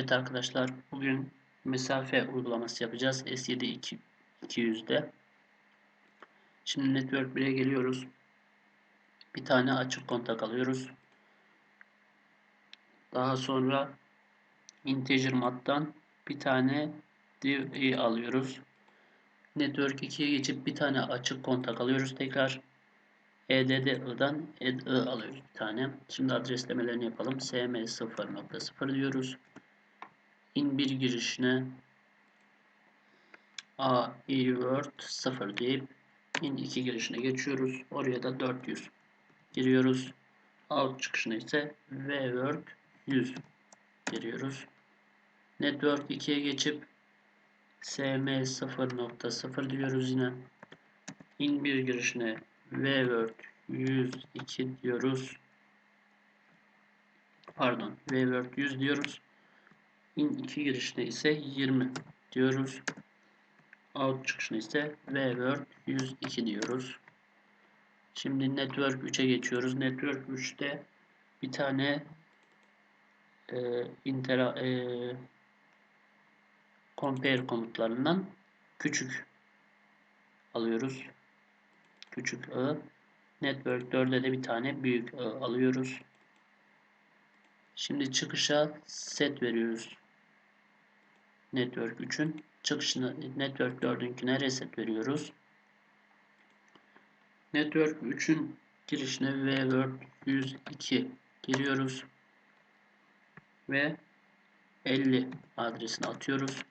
Evet arkadaşlar bugün mesafe uygulaması yapacağız S7 200'de. Şimdi Network 1'e geliyoruz. Bir tane açık kontak alıyoruz. Daha sonra integer mat'tan bir tane div alıyoruz. Network 2'ye geçip bir tane açık kontak alıyoruz tekrar. EDDI'dan add alıyoruz bir tane. Şimdi adreslemelerini yapalım. sm0.0 diyoruz in bir girişine a e word 0 deyip in 2 girişine geçiyoruz. Oraya da 400 giriyoruz. Out çıkışına ise v word 100 giriyoruz. Network 2'ye geçip sm 0.0 diyoruz yine. In bir girişine v word 102 diyoruz. Pardon, v word 100 diyoruz in 2 girişine ise 20 diyoruz. Out çıkışına ise vword 102 diyoruz. Şimdi network 3'e geçiyoruz. Network 3'te bir tane e, intera, e, compare komutlarından küçük alıyoruz. Küçük a. Network 4'e de bir tane büyük a alıyoruz. Şimdi çıkışa set veriyoruz network 3'ün çıkışını network 4'ünküne reset veriyoruz. Network 3'ün girişine vword 102 giriyoruz ve 50 adresini atıyoruz.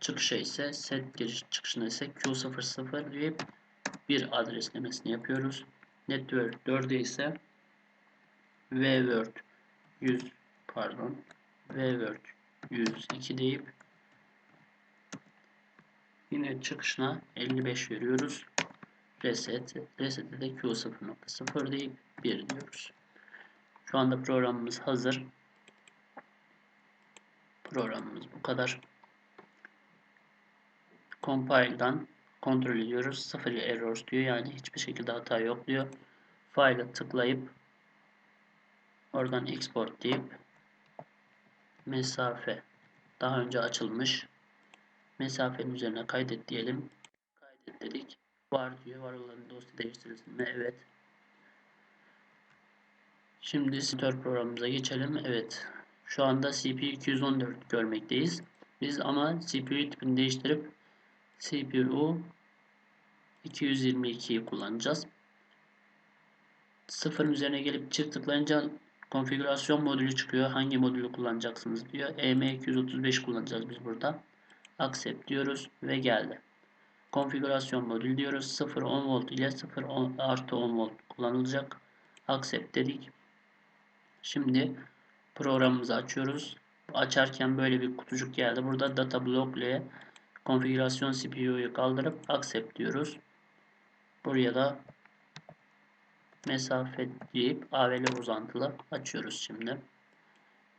Çıkışa ise set giriş çıkışına ise Q00 deyip bir adreslemesini yapıyoruz. Network 4'e ise vword 100 pardon vword 102 deyip Yine çıkışına 55 veriyoruz. Reset. Reset'e de Q0.0 deyip 1 diyoruz. Şu anda programımız hazır. Programımız bu kadar. Compile'dan kontrol ediyoruz. 0 errors diyor. Yani hiçbir şekilde hata yok diyor. File'a tıklayıp oradan export deyip mesafe daha önce açılmış mesafenin üzerine kaydet diyelim. Kaydet dedik. Var diyor. Var olan dosya değiştirilsin mi? Evet. Şimdi Store programımıza geçelim. Evet. Şu anda CPU 214 görmekteyiz. Biz ama CPU tipini değiştirip CPU 222'yi kullanacağız. Sıfırın üzerine gelip çift tıklayınca konfigürasyon modülü çıkıyor. Hangi modülü kullanacaksınız diyor. EM235 kullanacağız biz burada. Accept diyoruz ve geldi. Konfigürasyon modül diyoruz. 0 10 volt ile 0 10, artı 10 volt kullanılacak. Accept dedik. Şimdi programımızı açıyoruz. Açarken böyle bir kutucuk geldi. Burada data block ile konfigürasyon CPU'yu kaldırıp accept diyoruz. Buraya da mesafe deyip AVL uzantılı açıyoruz şimdi.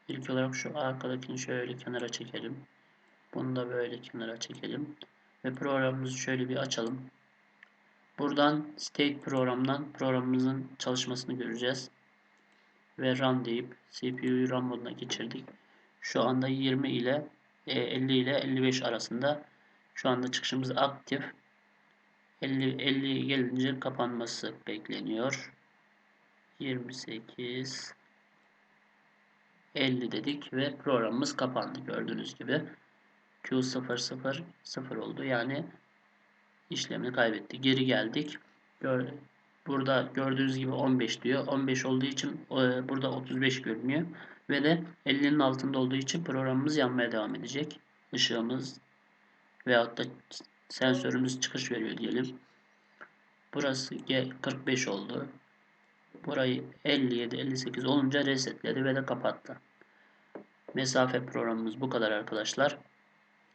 İlk olarak şu arkadakini şöyle kenara çekelim. Bunu da böyle kenara çekelim. Ve programımızı şöyle bir açalım. Buradan state programdan programımızın çalışmasını göreceğiz. Ve run deyip CPU'yu run moduna geçirdik. Şu anda 20 ile 50 e, ile 55 arasında şu anda çıkışımız aktif. 50, 50 gelince kapanması bekleniyor. 28 50 dedik ve programımız kapandı gördüğünüz gibi. Q0 0 0 oldu. Yani işlemini kaybetti. Geri geldik. Burada gördüğünüz gibi 15 diyor. 15 olduğu için e, burada 35 görünüyor. Ve de 50'nin altında olduğu için programımız yanmaya devam edecek. Işığımız veyahut da sensörümüz çıkış veriyor diyelim. Burası 45 oldu. Burayı 57, 58 olunca resetledi ve de kapattı. Mesafe programımız bu kadar arkadaşlar.